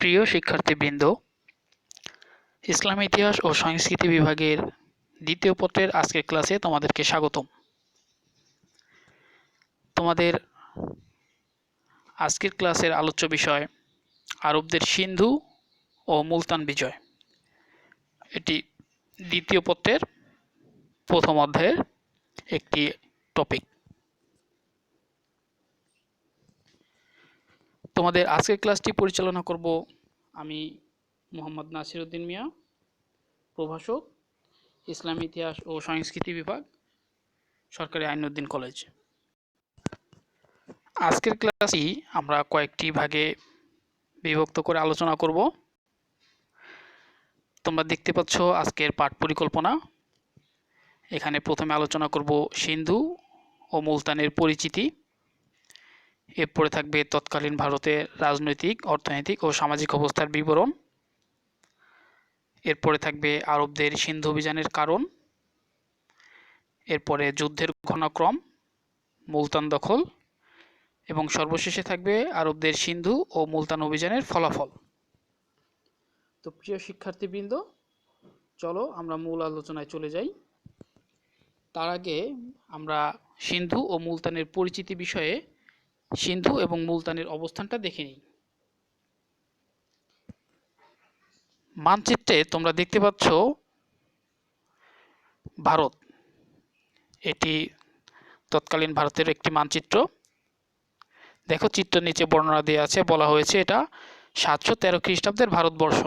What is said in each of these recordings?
প্রিয় শিক্ষার্থীবৃন্দ, ইসলাম ইতিহাস ও সংস্কৃতি বিভাগের দ্বিতীয় পত্রের আজকের ক্লাসে তোমাদেরকে স্বাগতম। তোমাদের আজকের ক্লাসের আলোচ্য বিষয় আরবদের সিন্ধু ও মুলতান বিজয়। এটি দ্বিতীয় পত্রের প্রথম অধ্যায়ের একটি টপিক তোমাদের আজকের ক্লাসটি পরিচালনা করব আমি মোহাম্মদ নাসির উদ্দিন মিয়া, প্রভাষক, ইসলাম ইতিহাস ও সংস্কৃতি বিভাগ, সরকারি আইনউদ্দিন কলেজ। আজকের ক্লাসটি আমরা কয়েকটি ভাগে বিভক্ত করে আলোচনা করব। তোমরা দেখতে পাচ্ছ আজকের পাঠ পরিকল্পনা। এখানে প্রথমে আলোচনা করব সিন্ধু ও মুলতানের পরিচিতি। এরপরে থাকবে তৎকালীন ভারতের রাজনৈতিক, অর্থনৈতিক ও সামাজিক অবস্থার বিবরণ। এরপরে থাকবে আরবদের সিন্ধু অভিযানের কারণ। এরপরে যুদ্ধের ঘনক্রম মুলতান দখল এবং সর্বশেষে থাকবে আরবদের সিন্ধু ও মুলতান অভিযানের ফলাফল। তো প্রিয় শিক্ষার্থীবৃন্দ, চলো আমরা মূল আলোচনায় চলে যাই। তার আগে আমরা সিন্ধু ও মুলতানের পরিচিতি বিষয়ে সিন্ধু এবং মুলতানের অবস্থানটা দেখে নিই। মানচিত্রে তোমরা দেখতে পাচ্ছ ভারত। এটি তৎকালীন ভারতের একটি মানচিত্র। দেখো চিত্র নিচে বর্ণনা দেওয়া আছে, বলা হয়েছে এটা সাতশো তেরো খ্রিস্টাব্দের ভারতবর্ষ।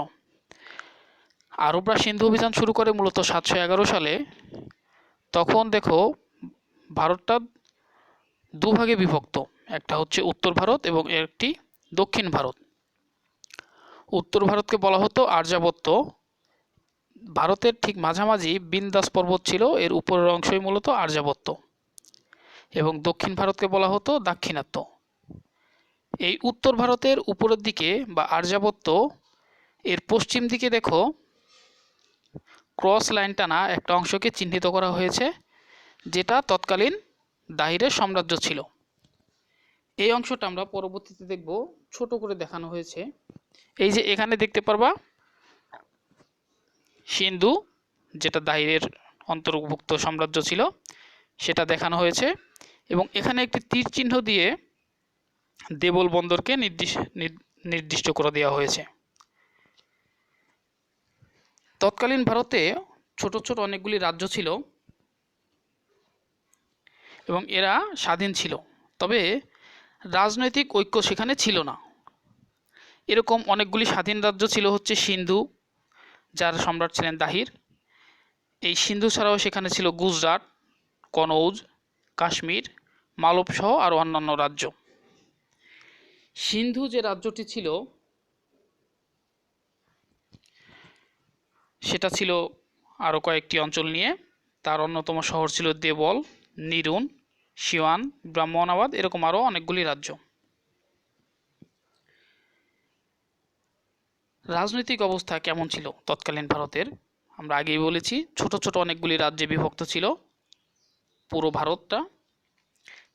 আরবরা সিন্ধু অভিযান শুরু করে মূলত সাতশো এগারো সালে। তখন দেখো ভারতটা দুভাগে বিভক্ত। একটা হচ্ছে উত্তর ভারত এবং একটি দক্ষিণ ভারত। উত্তর ভারতকে বলা হতো আর্যাবত্য ভারতের ঠিক মাঝামাঝি বিন্দাস পর্বত ছিল, এর উপরের অংশই মূলত আর্যাবত্য এবং দক্ষিণ ভারতকে বলা হতো দাক্ষিণাত্য। এই উত্তর ভারতের উপরের দিকে বা আর্যাবত্য এর পশ্চিম দিকে দেখো, ক্রস লাইন টানা একটা অংশকে চিহ্নিত করা হয়েছে, যেটা তৎকালীন দাহিরের সাম্রাজ্য ছিল। এই অংশটা আমরা পরবর্তীতে দেখব। ছোট করে দেখানো হয়েছে। এই যে এখানে দেখতে পারবা, সিন্ধু, যেটা দাহিরের অন্তর্ভুক্ত সাম্রাজ্য ছিল, সেটা দেখানো হয়েছে। এবং এখানে একটি তীর চিহ্ন দিয়ে দেবল বন্দরকে নির্দিষ্ট নির্দিষ্ট করে দেওয়া হয়েছে। তৎকালীন ভারতে ছোট ছোট অনেকগুলি রাজ্য ছিল। এবং এরা স্বাধীন ছিল। তবে রাজনৈতিক ঐক্য সেখানে ছিল না। এরকম অনেকগুলি স্বাধীন রাজ্য ছিল হচ্ছে সিন্ধু, যার সম্রাট ছিলেন দাহির। এই সিন্ধু ছাড়াও সেখানে ছিল গুজরাট, কনৌজ, কাশ্মীর, মালব সহ আরও অন্যান্য রাজ্য। সিন্ধু যে রাজ্যটি ছিল, সেটা ছিল আরও কয়েকটি অঞ্চল নিয়ে। তার অন্যতম শহর ছিল দেবল। নিরুন সিওয়ান ব্রাহ্মণাবাদ এরকম আরও অনেকগুলি রাজ্য। রাজনৈতিক অবস্থা কেমন ছিল তৎকালীন ভারতের? আমরা আগেই বলেছি, ছোট ছোট অনেকগুলি রাজ্যে বিভক্ত ছিল পুরো ভারতটা।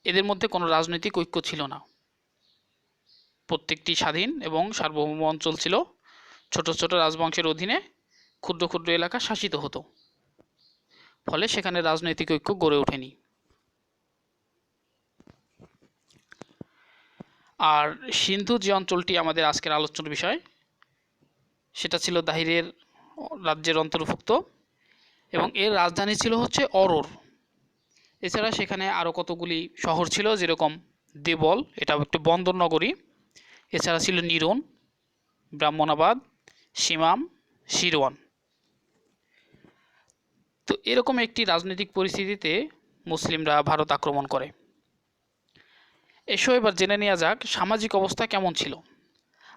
এদের মধ্যে কোনো রাজনৈতিক ঐক্য ছিল না। প্রত্যেকটি স্বাধীন এবং সার্বভৌম অঞ্চল ছিল। ছোট ছোট রাজবংশের অধীনে ক্ষুদ্র ক্ষুদ্র এলাকা শাসিত হতো। ফলে সেখানে রাজনৈতিক ঐক্য গড়ে ওঠেনি। আর সিন্ধু যে অঞ্চলটি আমাদের আজকের আলোচনার বিষয়, সেটা ছিল দাহিরের রাজ্যের অন্তর্ভুক্ত এবং এর রাজধানী ছিল হচ্ছে অরোর। এছাড়া সেখানে আরও কতগুলি শহর ছিল, যেরকম দেবল, এটা একটি বন্দর নগরী, এছাড়া ছিল নিরন, ব্রাহ্মণাবাদ, সীমাম শিরওয়ান তো এরকম একটি রাজনৈতিক পরিস্থিতিতে মুসলিমরা ভারত আক্রমণ করে। এসো এবার জেনে নেওয়া যাক সামাজিক অবস্থা কেমন ছিল।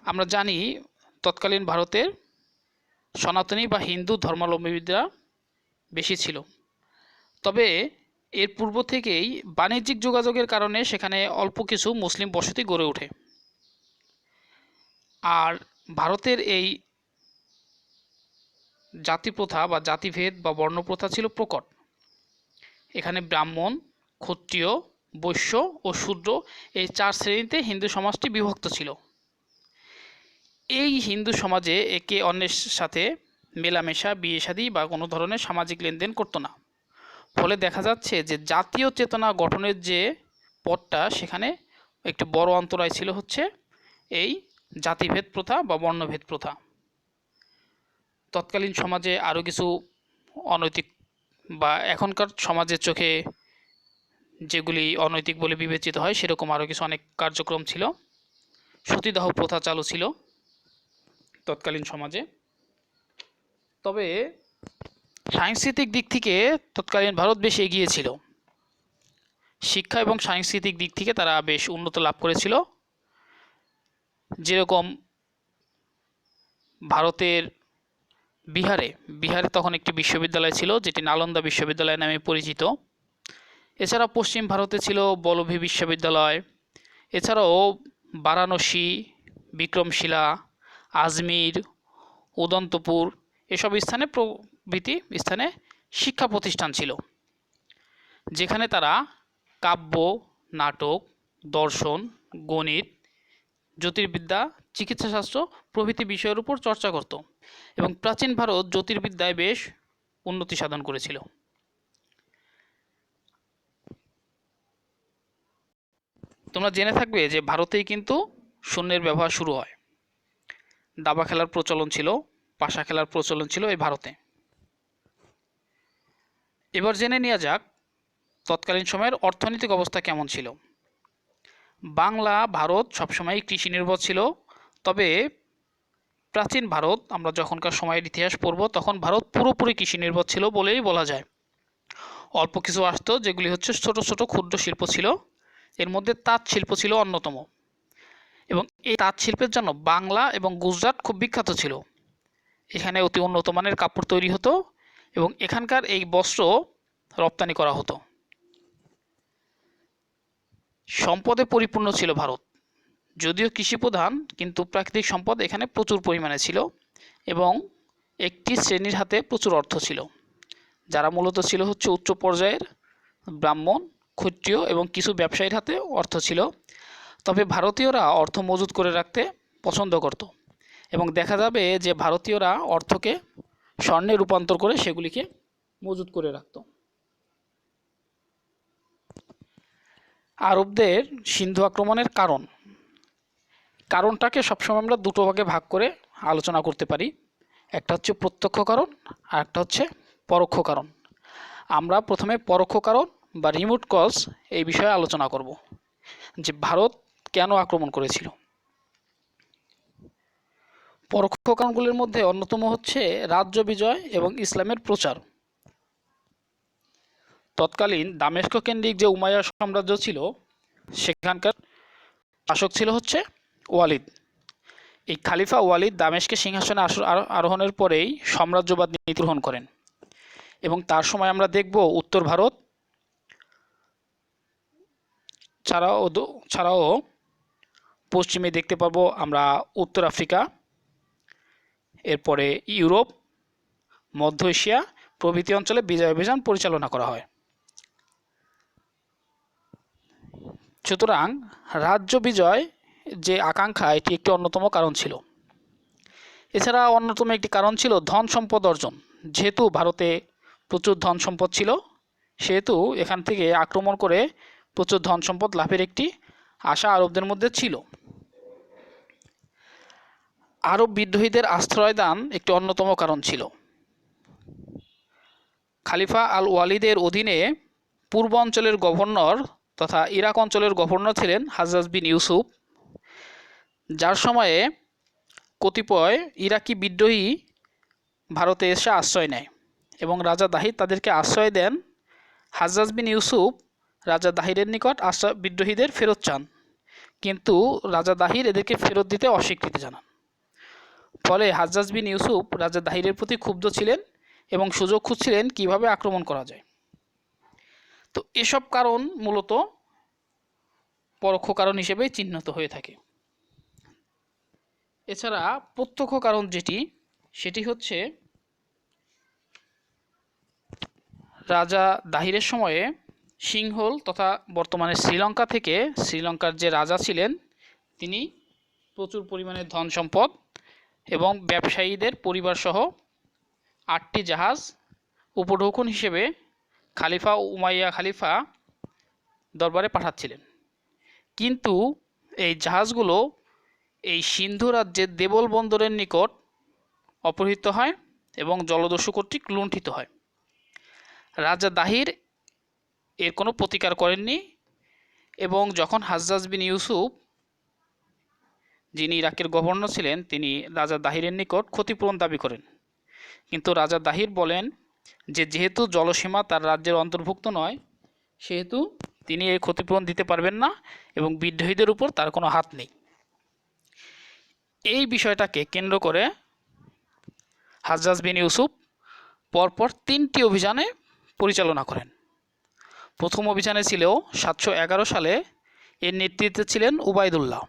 আমরা জানি তৎকালীন ভারতের সনাতনী বা হিন্দু ধর্মাবলম্বীরা বেশি ছিল। তবে এর পূর্ব থেকেই বাণিজ্যিক যোগাযোগের কারণে সেখানে অল্প কিছু মুসলিম বসতি গড়ে ওঠে। আর ভারতের এই জাতিপ্রথা বা জাতিভেদ বা বর্ণপ্রথা ছিল প্রকট। এখানে ব্রাহ্মণ, ক্ষত্রিয় বৈশ্য ও শূদ্র এই চার শ্রেণীতে হিন্দু সমাজটি বিভক্ত ছিল। এই হিন্দু সমাজে একে অন্যের সাথে মেলামেশা বিয়ে শাদী বা কোনো ধরনের সামাজিক লেনদেন করতো না। ফলে দেখা যাচ্ছে যে জাতীয় চেতনা গঠনের যে পথটা, সেখানে একটি বড় অন্তরায় ছিল হচ্ছে এই জাতিভেদ প্রথা বা বর্ণভেদ প্রথা। তৎকালীন সমাজে আরও কিছু অনৈতিক বা এখনকার সমাজের চোখে যেগুলি অনৈতিক বলে বিবেচিত হয়, সেরকম আরও কিছু অনেক কার্যক্রম ছিল। সতীদাহ প্রথা চালু ছিল তৎকালীন সমাজে। তবে সাংস্কৃতিক দিক থেকে তৎকালীন ভারত বেশ এগিয়ে ছিল। শিক্ষা এবং সাংস্কৃতিক দিক থেকে তারা বেশ উন্নত লাভ করেছিল। যেরকম ভারতের বিহারে বিহারে তখন একটি বিশ্ববিদ্যালয় ছিল, যেটি নালন্দা বিশ্ববিদ্যালয় নামে পরিচিত। এছাড়া পশ্চিম ভারতে ছিল বলভি বিশ্ববিদ্যালয়, এছাড়াও বারাণসী, বিক্রমশিলা, আজমির, উদন্তপুর এসব স্থানে প্রভৃতি স্থানে শিক্ষা প্রতিষ্ঠান ছিল, যেখানে তারা কাব্য, নাটক, দর্শন, গণিত, জ্যোতির্বিদ্যা, চিকিৎসাশাস্ত্র প্রভৃতি বিষয়ের উপর চর্চা করত এবং প্রাচীন ভারত জ্যোতির্বিদ্যায় বেশ উন্নতি সাধন করেছিল। তোমরা জেনে থাকবে যে ভারতেই কিন্তু শূন্যের ব্যবহার শুরু হয়। দাবা খেলার প্রচলন ছিল, পাশা খেলার প্রচলন ছিল এই ভারতে। এবার জেনে নেওয়া যাক তৎকালীন সময়ের অর্থনৈতিক অবস্থা কেমন ছিল। বাংলা, ভারত সবসময় কৃষি নির্ভর ছিল, তবে প্রাচীন ভারত, আমরা যখনকার সময়ের ইতিহাস পড়ব, তখন ভারত পুরোপুরি কৃষি নির্ভর ছিল বলেই বলা যায়। অল্প কিছু আসতো, যেগুলি হচ্ছে ছোট ছোট ক্ষুদ্র শিল্প ছিল। এর মধ্যে তাঁত শিল্প ছিল অন্যতম। এবং এই তাঁত শিল্পের জন্য বাংলা এবং গুজরাট খুব বিখ্যাত ছিল। এখানে অতি উন্নত মানের কাপড় তৈরি হতো এবং এখানকার এই বস্ত্র রপ্তানি করা হতো। সম্পদে পরিপূর্ণ ছিল ভারত। যদিও কৃষি প্রধান, কিন্তু প্রাকৃতিক সম্পদ এখানে প্রচুর পরিমাণে ছিল এবং একটি শ্রেণির হাতে প্রচুর অর্থ ছিল, যারা মূলত ছিল হচ্ছে উচ্চ পর্যায়ের ব্রাহ্মণ ক্ষত্রিয় এবং কিছু ব্যবসায়ীর হাতে অর্থ ছিল। তবে ভারতীয়রা অর্থ মজুত করে রাখতে পছন্দ করত এবং দেখা যাবে যে ভারতীয়রা অর্থকে স্বর্ণে রূপান্তর করে সেগুলিকে মজুত করে রাখত। আরবদের সিন্ধু আক্রমণের কারণ। কারণটাকে সবসময় আমরা দুটো ভাগে ভাগ করে আলোচনা করতে পারি। একটা হচ্ছে প্রত্যক্ষ কারণ আর একটা হচ্ছে পরোক্ষ কারণ। আমরা প্রথমে পরোক্ষ কারণ বা রিমোট কজ এই বিষয়ে আলোচনা করব, যে ভারত কেন আক্রমণ করেছিল। পরোক্ষ কারণগুলির মধ্যে অন্যতম হচ্ছে রাজ্য বিজয় এবং ইসলামের প্রচার। তৎকালীন দামেস্ক কেন্দ্রিক যে উমায়া সাম্রাজ্য ছিল, সেখানকার শাসক ছিল হচ্ছে ওয়ালিদ। এই খালিফা ওয়ালিদ দামেশকে সিংহাসনে আরো- আরোহণের পরেই সাম্রাজ্যবাদ নীতি গ্রহণ করেন এবং তার সময় আমরা দেখব উত্তর ভারত ছাড়াও ছাড়াও পশ্চিমে দেখতে পাবো আমরা উত্তর আফ্রিকা, এরপরে ইউরোপ, মধ্য এশিয়া, প্রভৃতি অঞ্চলে বিজয় অভিযান পরিচালনা করা হয়। সুতরাং রাজ্য বিজয় যে আকাঙ্ক্ষা এটি একটি অন্যতম কারণ ছিল। এছাড়া অন্যতম একটি কারণ ছিল ধন সম্পদ অর্জন। যেহেতু ভারতে প্রচুর ধন সম্পদ ছিল, সেহেতু এখান থেকে আক্রমণ করে প্রচুর ধন সম্পদ লাভের একটি আশা আরবদের মধ্যে ছিল। আরব বিদ্রোহীদের আশ্রয় দান একটি অন্যতম কারণ ছিল। খালিফা আল ওয়ালিদের অধীনে পূর্ব অঞ্চলের গভর্নর তথা ইরাক অঞ্চলের গভর্নর ছিলেন হাজাজ বিন ইউসুফ। যার সময়ে কতিপয় ইরাকি বিদ্রোহী ভারতে এসে আশ্রয় নেয় এবং রাজা দাহিদ তাদেরকে আশ্রয় দেন হাজাজ বিন ইউসুফ রাজা দাহিরের নিকট আশ্রয় বিদ্রোহীদের ফেরত চান। কিন্তু রাজা দাহির এদেরকে ফেরত দিতে অস্বীকৃতি জানান। ফলে হাজ্জাজ বিন ইউসুফ রাজা দাহিরের প্রতি ক্ষুব্ধ ছিলেন এবং সুযোগ খুঁজছিলেন কীভাবে আক্রমণ করা যায়। তো এসব কারণ মূলত পরোক্ষ কারণ হিসেবে চিহ্নিত হয়ে থাকে। এছাড়া প্রত্যক্ষ কারণ যেটি, সেটি হচ্ছে রাজা দাহিরের সময়ে সিংহল তথা বর্তমানে শ্রীলঙ্কা থেকে শ্রীলঙ্কার যে রাজা ছিলেন, তিনি প্রচুর পরিমাণে ধন সম্পদ এবং ব্যবসায়ীদের পরিবারসহ আটটি জাহাজ উপঢৌকন হিসেবে খালিফা উমাইয়া খালিফা দরবারে পাঠাচ্ছিলেন। কিন্তু এই জাহাজগুলো এই সিন্ধু রাজ্যের দেবল বন্দরের নিকট অপহৃত হয় এবং জলদস্যু কর্তৃক লুণ্ঠিত হয়। রাজা দাহির এর কোনো প্রতিকার করেননি। এবং যখন হাজ্জাজ বিন ইউসুফ, যিনি ইরাকের গভর্নর ছিলেন, তিনি রাজা দাহিরের নিকট ক্ষতিপূরণ দাবি করেন। কিন্তু রাজা দাহির বলেন যে, যেহেতু জলসীমা তার রাজ্যের অন্তর্ভুক্ত নয়, সেহেতু তিনি এই ক্ষতিপূরণ দিতে পারবেন না এবং বিদ্রোহীদের উপর তার কোনো হাত নেই। এই বিষয়টাকে কেন্দ্র করে হাজ্জাজ বিন ইউসুফ পরপর তিনটি অভিযানে পরিচালনা করেন। প্রথম অভিযানে ছিল সাতশো এগারো সালে এর নেতৃত্বে ছিলেন উবায়দুল্লাহ,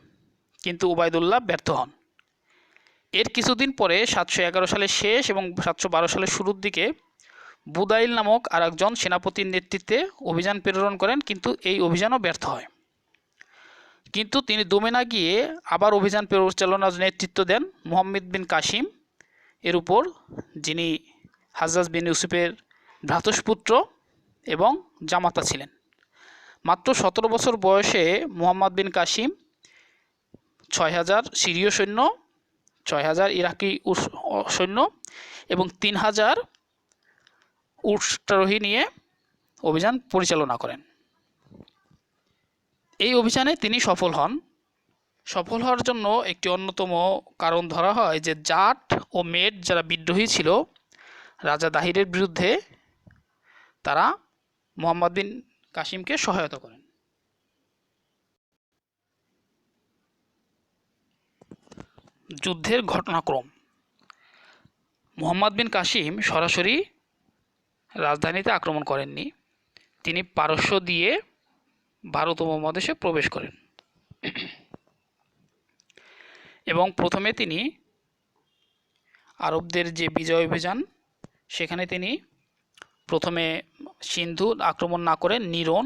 কিন্তু উবায়দুল্লাহ ব্যর্থ হন। এর কিছুদিন পরে সাতশো এগারো সালের শেষ এবং সাতশো বারো সালের শুরুর দিকে বুদাইল নামক আর একজন সেনাপতির নেতৃত্বে অভিযান প্রেরণ করেন, কিন্তু এই অভিযানও ব্যর্থ হয়। কিন্তু তিনি দমে না গিয়ে আবার অভিযান পরিচালনার নেতৃত্ব দেন মোহাম্মদ বিন কাসিম। এর উপর যিনি হাজ্জাজ বিন ইউসুফের ভ্রাতুষ্পুত্র এবং জামাতা ছিলেন। মাত্র সতেরো বছর বয়সে মোহাম্মদ বিন কাসিম ছয় হাজার সিরীয় সৈন্য ছয় হাজার ইরাকি সৈন্য এবং তিন হাজার উষ্ট্রারোহী নিয়ে অভিযান পরিচালনা করেন। এই অভিযানে তিনি সফল হন। সফল হওয়ার জন্য একটি অন্যতম কারণ ধরা হয় যে জাট ও মেড যারা বিদ্রোহী ছিল, রাজা দাহিরের বিরুদ্ধে তারা মোহাম্মদ বিন কাসিমকে সহায়তা করেন। যুদ্ধের ঘটনাক্রম। মোহাম্মদ বিন কাসিম সরাসরি রাজধানীতে আক্রমণ করেননি। তিনি পারস্য দিয়ে ভারত উপমহাদেশে প্রবেশ করেন। এবং প্রথমে তিনি আরবদের যে বিজয় অভিযান, সেখানে তিনি প্রথমে সিন্ধু আক্রমণ না করে নিরন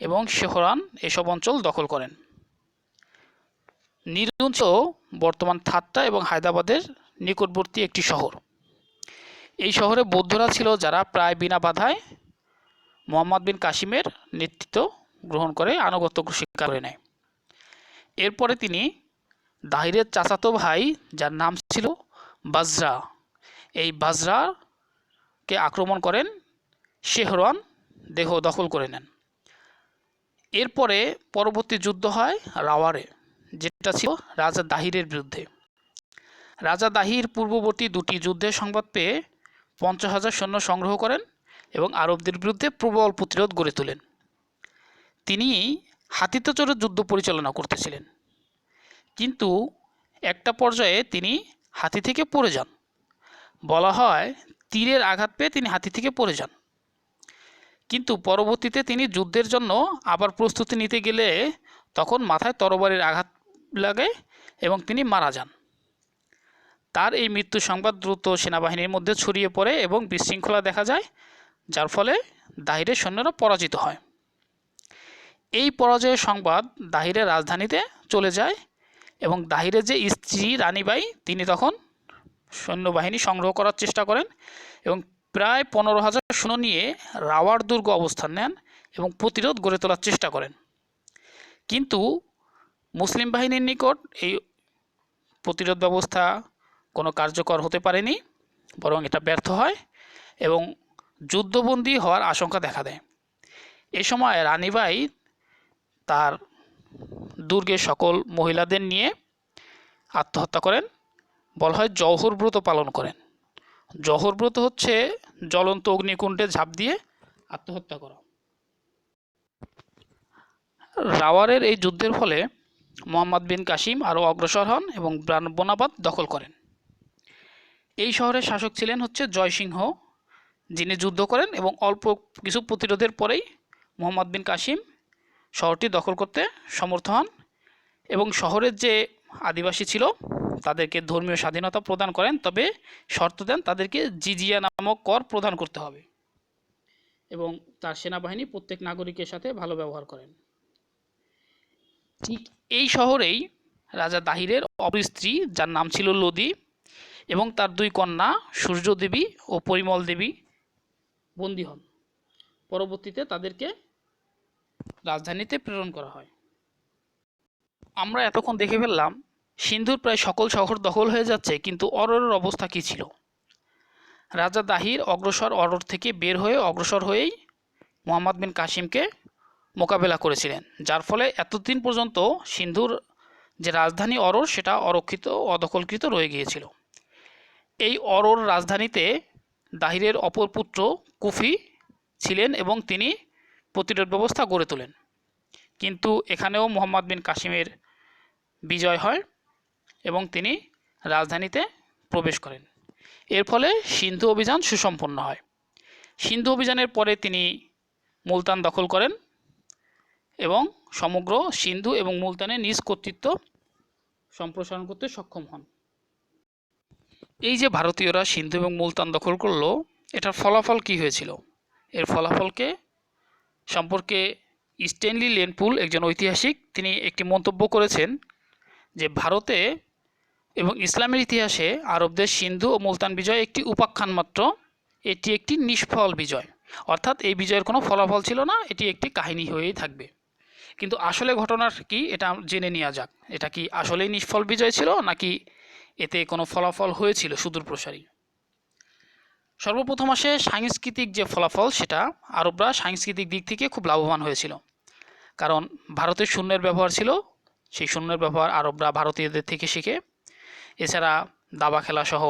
এবং শেহরান এসব অঞ্চল দখল করেন। ছিল বর্তমান থাট্টা এবং হায়দ্রাবাদের নিকটবর্তী একটি শহর। এই শহরে বৌদ্ধরা ছিল যারা প্রায় বিনা বাধায় মোহাম্মদ বিন কাসিমের নেতৃত্ব গ্রহণ করে, আনুগত্য স্বীকার করে নেয়। এরপরে তিনি দাহিরের চাচাতো ভাই, যার নাম ছিল বাজরা। এই বাজরাকে আক্রমণ করেন? শেহরান দেহ দখল করে নেন। এরপরে পরবর্তী যুদ্ধ হয় রাওয়ারে, যেটা ছিল রাজা দাহিরের বিরুদ্ধে। রাজা দাহির পূর্ববর্তী দুটি যুদ্ধের সংবাদ পেয়ে পঞ্চাশ হাজার সৈন্য সংগ্রহ করেন এবং আরবদের বিরুদ্ধে প্রবল প্রতিরোধ গড়ে তোলেন। তিনি হাতিতে চড়ে যুদ্ধ পরিচালনা করতেছিলেন। কিন্তু একটা পর্যায়ে তিনি হাতি থেকে পড়ে যান। বলা হয় তীরের আঘাত পেয়ে তিনি হাতি থেকে পড়ে যান। কিন্তু পরবর্তীতে তিনি যুদ্ধের জন্য আবার প্রস্তুতি নিতে গেলে তখন মাথায় তরবারির আঘাত লাগে এবং তিনি মারা যান। তার এই মৃত্যু সংবাদ দ্রুত সেনাবাহিনীর মধ্যে ছড়িয়ে পড়ে এবং বিশৃঙ্খলা দেখা যায়, যার ফলে দাহিরের সৈন্যরা পরাজিত হয়। এই পরাজয়ের সংবাদ দাহিরের রাজধানীতে চলে যায় এবং দাহিরের যে স্ত্রী রানীবাই, তিনি তখন সৈন্যবাহিনী সংগ্রহ করার চেষ্টা করেন এবং প্রায় পনেরো হাজার সৈন্য নিয়ে রাওয়ার দুর্গ অবস্থান নেন এবং প্রতিরোধ গড়ে তোলার চেষ্টা করেন। কিন্তু মুসলিম বাহিনীর নিকট এই প্রতিরোধ ব্যবস্থা কোনো কার্যকর হতে পারেনি, বরং এটা ব্যর্থ হয় এবং যুদ্ধবন্দী হওয়ার আশঙ্কা দেখা দেয়। এ সময় রানীবাই তার দুর্গের সকল মহিলাদের নিয়ে আত্মহত্যা করেন। বলা হয় জহর ব্রত পালন করেন। জহর ব্রত হচ্ছে জ্বলন্ত অগ্নিকুণ্ডে ঝাঁপ দিয়ে আত্মহত্যা করা। রাওয়ারের এই যুদ্ধের ফলে মোহাম্মদ বিন কাসিম আরও অগ্রসর হন এবং ব্রাহ্মণাবাদ দখল করেন। এই শহরের শাসক ছিলেন হচ্ছে জয়সিংহ, যিনি যুদ্ধ করেন এবং অল্প কিছু প্রতিরোধের পরেই মোহাম্মদ বিন কাসিম শহরটি দখল করতে সমর্থ হন এবং শহরের যে আদিবাসী ছিল তাদেরকে ধর্মীয় স্বাধীনতা প্রদান করেন, তবে শর্ত দেন তাদেরকে জিজিয়া নামক কর প্রদান করতে হবে এবং তার সেনাবাহিনী প্রত্যেক নাগরিকের সাথে ভালো ব্যবহার করেন। ঠিক এই শহরেই রাজা দাহিরের অপর স্ত্রী, যার নাম ছিল লোদি, এবং তার দুই কন্যা সূর্য দেবী ও পরিমল দেবী বন্দী হন। পরবর্তীতে তাদেরকে রাজধানীতে প্রেরণ করা হয়। আমরা এতক্ষণ দেখে ফেললাম সিন্ধুর প্রায় সকল শহর দখল হয়ে যাচ্ছে, কিন্তু অরোরের অবস্থা কী ছিল? রাজা দাহির অগ্রসর অরর থেকে বের হয়ে অগ্রসর হয়েই মোহাম্মদ বিন কাসিমকে মোকাবেলা করেছিলেন, যার ফলে এতদিন পর্যন্ত সিন্ধুর যে রাজধানী অরর, সেটা অরক্ষিত অদখলকৃত রয়ে গিয়েছিল। এই অরর রাজধানীতে দাহিরের অপর পুত্র কুফি ছিলেন এবং তিনি প্রতিরোধ ব্যবস্থা গড়ে তোলেন। কিন্তু এখানেও মোহাম্মদ বিন কাসিমের বিজয় হয়। এবং তিনি রাজধানীতে প্রবেশ করেন। এর ফলে সিন্ধু অভিযান সুসম্পন্ন হয়। সিন্ধু অভিযানের পরে তিনি মুলতান দখল করেন এবং সমগ্র সিন্ধু এবং মুলতানে নিজ কর্তৃত্ব সম্প্রসারণ করতে সক্ষম হন। এই যে ভারতীয়রা সিন্ধু এবং মুলতান দখল করল, এটার ফলাফল কি হয়েছিল? এর ফলাফলকে সম্পর্কে স্টেনলি লেনপুল একজন ঐতিহাসিক, তিনি একটি মন্তব্য করেছেন যে ভারতে এবং ইসলামের ইতিহাসে আরবদের সিন্ধু ও মুলতান বিজয় একটি উপাখ্যান মাত্র। এটি একটি নিষ্ফল বিজয়। অর্থাৎ এই বিজয়ের কোনো ফলাফল ছিল না, এটি একটি কাহিনী হয়েই থাকবে। কিন্তু আসলে ঘটনার কি, এটা জেনে নেওয়া যাক। এটা কি আসলেই নিষ্ফল বিজয় ছিল, নাকি এতে কোনো ফলাফল হয়েছিল সুদূর প্রসারী? সর্বপ্রথম আসে সাংস্কৃতিক যে ফলাফল, সেটা আরবরা সাংস্কৃতিক দিক থেকে খুব লাভবান হয়েছিল। কারণ ভারতের শূন্যের ব্যবহার ছিল, সেই শূন্যের ব্যবহার আরবরা ভারতীয়দের থেকে শিখে এছাড়া দাবা খেলা সহ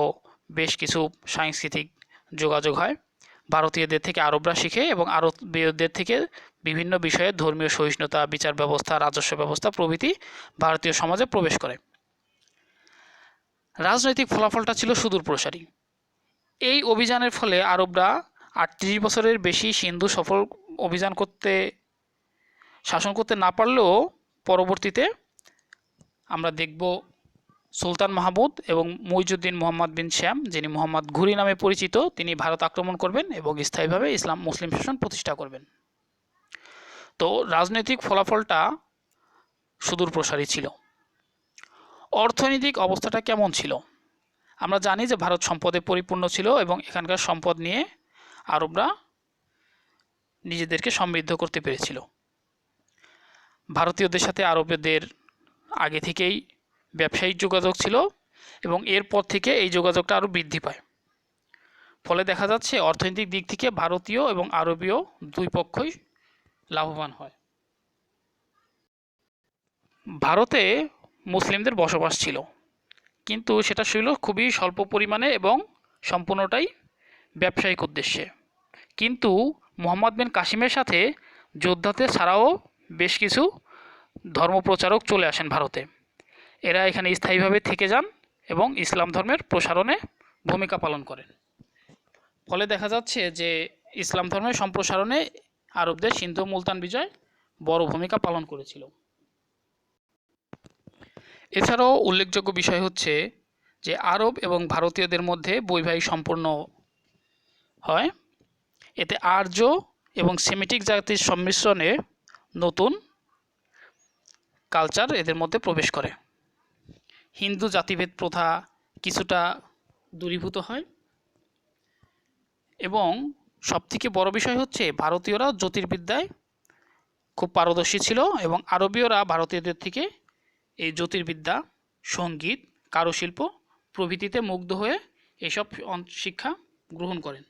বেশ কিছু সাংস্কৃতিক যোগাযোগ হয়। ভারতীয়দের থেকে আরবরা শিখে এবং আরবীয়দের থেকে বিভিন্ন বিষয়ে ধর্মীয় সহিষ্ণুতা, বিচার ব্যবস্থা, রাজস্ব ব্যবস্থা প্রভৃতি ভারতীয় সমাজে প্রবেশ করে। রাজনৈতিক ফলাফলটা ছিল সুদূর প্রসারী। এই অভিযানের ফলে আরবরা আটত্রিশ বছরের বেশি সিন্ধু সফল অভিযান করতে, শাসন করতে না পারলেও পরবর্তীতে আমরা দেখব সুলতান মাহমুদ এবং মইজুদ্দিন মোহাম্মদ বিন শ্যাম, যিনি মোহাম্মদ ঘুরি নামে পরিচিত, তিনি ভারত আক্রমণ করবেন এবং স্থায়ীভাবে ইসলাম মুসলিম শাসন প্রতিষ্ঠা করবেন। তো রাজনৈতিক ফলাফলটা সুদূর প্রসারী ছিল। অর্থনৈতিক অবস্থাটা কেমন ছিল? আমরা জানি যে ভারত সম্পদে পরিপূর্ণ ছিল এবং এখানকার সম্পদ নিয়ে আরবরা নিজেদেরকে সমৃদ্ধ করতে পেরেছিল। ভারতীয়দের সাথে আরবদের আগে থেকেই ব্যবসায়িক যোগাযোগ ছিল এবং এরপর থেকে এই যোগাযোগটা আরও বৃদ্ধি পায়। ফলে দেখা যাচ্ছে অর্থনৈতিক দিক থেকে ভারতীয় এবং আরবীয় দুই পক্ষই লাভবান হয়। ভারতে মুসলিমদের বসবাস ছিল, কিন্তু সেটা ছিল খুবই স্বল্প পরিমাণে এবং সম্পূর্ণটাই ব্যবসায়িক উদ্দেশ্যে। কিন্তু মোহাম্মদ বিন কাসিমের সাথে যোদ্ধাতে ছাড়াও বেশ কিছু ধর্মপ্রচারক চলে আসেন ভারতে। এরা এখানে স্থায়ীভাবে থেকে যান এবং ইসলাম ধর্মের প্রসারণে ভূমিকা পালন করেন। ফলে দেখা যাচ্ছে যে ইসলাম ধর্মের সম্প্রসারণে আরবদের সিন্ধু মুলতান বিজয় বড় ভূমিকা পালন করেছিল। এছাড়াও উল্লেখযোগ্য বিষয় হচ্ছে যে আরব এবং ভারতীয়দের মধ্যে বৈবাহিক সম্পূর্ণ হয়। এতে আর্য এবং সেমিটিক জাতির সম্মিশ্রণে নতুন কালচার এদের মধ্যে প্রবেশ করে। হিন্দু জাতিভেদ প্রথা কিছুটা দূরীভূত হয়। এবং সবথেকে বড় বিষয় হচ্ছে ভারতীয়রা জ্যোতির্বিদ্যায় খুব পারদর্শী ছিল এবং আরবীয়রা ভারতীয়দের থেকে এই জ্যোতির্বিদ্যা, সংগীত, কারুশিল্প প্রভৃতিতে মুগ্ধ হয়ে এসব শিক্ষা গ্রহণ করেন।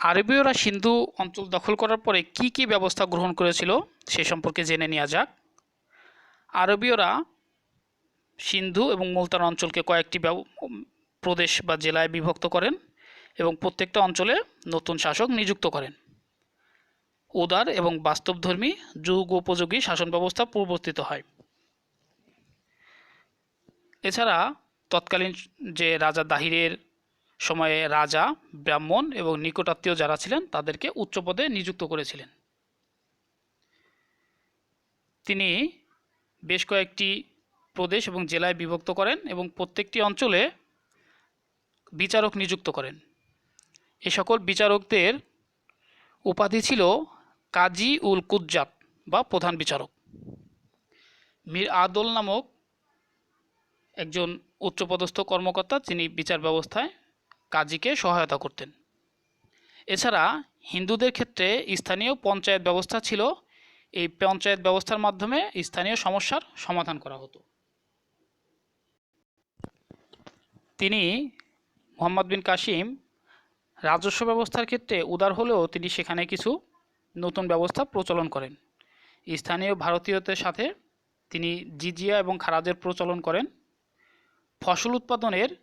আরবীয়রা সিন্ধু অঞ্চল দখল করার পরে কি কি ব্যবস্থা গ্রহণ করেছিল সে সম্পর্কে জেনে নেওয়া যাক। আরবীয়রা সিন্ধু এবং মুলতান অঞ্চলকে কয়েকটি প্রদেশ বা জেলায় বিভক্ত করেন এবং প্রত্যেকটা অঞ্চলে নতুন শাসক নিযুক্ত করেন। উদার এবং বাস্তবধর্মী যুগ উপযোগী শাসন ব্যবস্থা প্রবর্তিত হয়। এছাড়া তৎকালীন যে রাজা দাহিরের সময়ে রাজা, ব্রাহ্মণ এবং নিকটাত্মীয় যারা ছিলেন, তাদেরকে উচ্চ পদে নিযুক্ত করেছিলেন। তিনি বেশ কয়েকটি প্রদেশ এবং জেলায় বিভক্ত করেন এবং প্রত্যেকটি অঞ্চলে বিচারক নিযুক্ত করেন। এ সকল বিচারকদের উপাধি ছিল কাজী উল কুজ্জাত বা প্রধান বিচারক। মীর আদল নামক একজন উচ্চপদস্থ কর্মকর্তা যিনি বিচার ব্যবস্থায় কাজীকে সহায়তা করতেন। এছাড়া হিন্দুদের ক্ষেত্রে স্থানীয় পঞ্চায়েত ব্যবস্থা ছিল এই পঞ্চায়েত ব্যবস্থার মাধ্যমে স্থানীয় সমস্যার সমাধান করা হতো। তিনি মোহাম্মদ বিন কাসিম রাজস্ব ব্যবস্থার ক্ষেত্রে উদার হলেও তিনি সেখানে কিছু নতুন ব্যবস্থা প্রচলন করেন। স্থানীয় ভারতীয়দের সাথে তিনি জিজিয়া এবং খারাজের প্রচলন করেন। ফসল উৎপাদনের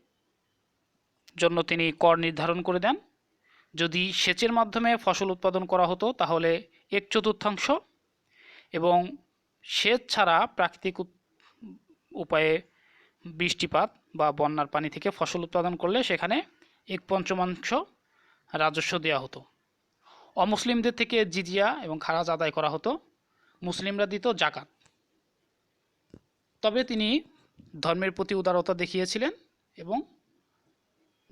জন্য তিনি কর নির্ধারণ করে দেন। যদি সেচের মাধ্যমে ফসল উৎপাদন করা হতো, তাহলে এক চতুর্থাংশ এবং সেচ ছাড়া প্রাকৃতিক উপায়ে বৃষ্টিপাত বা বন্যার পানি থেকে ফসল উৎপাদন করলে সেখানে এক পঞ্চমাংশ রাজস্ব দেওয়া হতো। অমুসলিমদের থেকে জিজিয়া এবং খারাজ আদায় করা হতো। মুসলিমরা দিত জাকাত। তবে তিনি ধর্মের প্রতি উদারতা দেখিয়েছিলেন এবং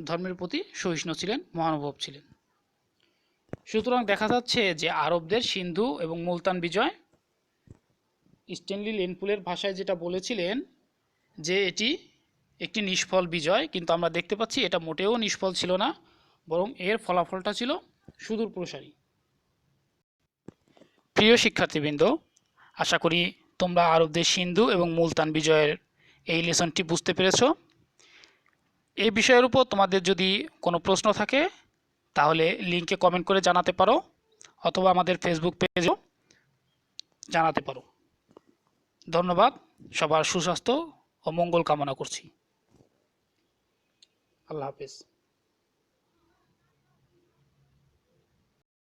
ধর্মের প্রতি সহিষ্ণু ছিলেন, মহানুভব ছিলেন। সুতরাং দেখা যাচ্ছে যে আরবদের সিন্ধু এবং মুলতান বিজয় স্টেনলি লেনপুলের ভাষায় যেটা বলেছিলেন যে এটি একটি নিষ্ফল বিজয়, কিন্তু আমরা দেখতে পাচ্ছি এটা মোটেও নিষ্ফল ছিল না, বরং এর ফলাফলটা ছিল সুদূর প্রসারী। প্রিয় শিক্ষার্থীবৃন্দ, আশা করি তোমরা আরবদের সিন্ধু এবং মুলতান বিজয়ের এই লেসনটি বুঝতে পেরেছ। এই বিষয়ের উপর তোমাদের যদি কোনো প্রশ্ন থাকে, তাহলে লিঙ্কে কমেন্ট করে জানাতে পারো, অথবা আমাদের ফেসবুক পেজেও জানাতে পারো। ধন্যবাদ সবার সুস্বাস্থ্য ও মঙ্গল কামনা করছি। আল্লাহ হাফেজ।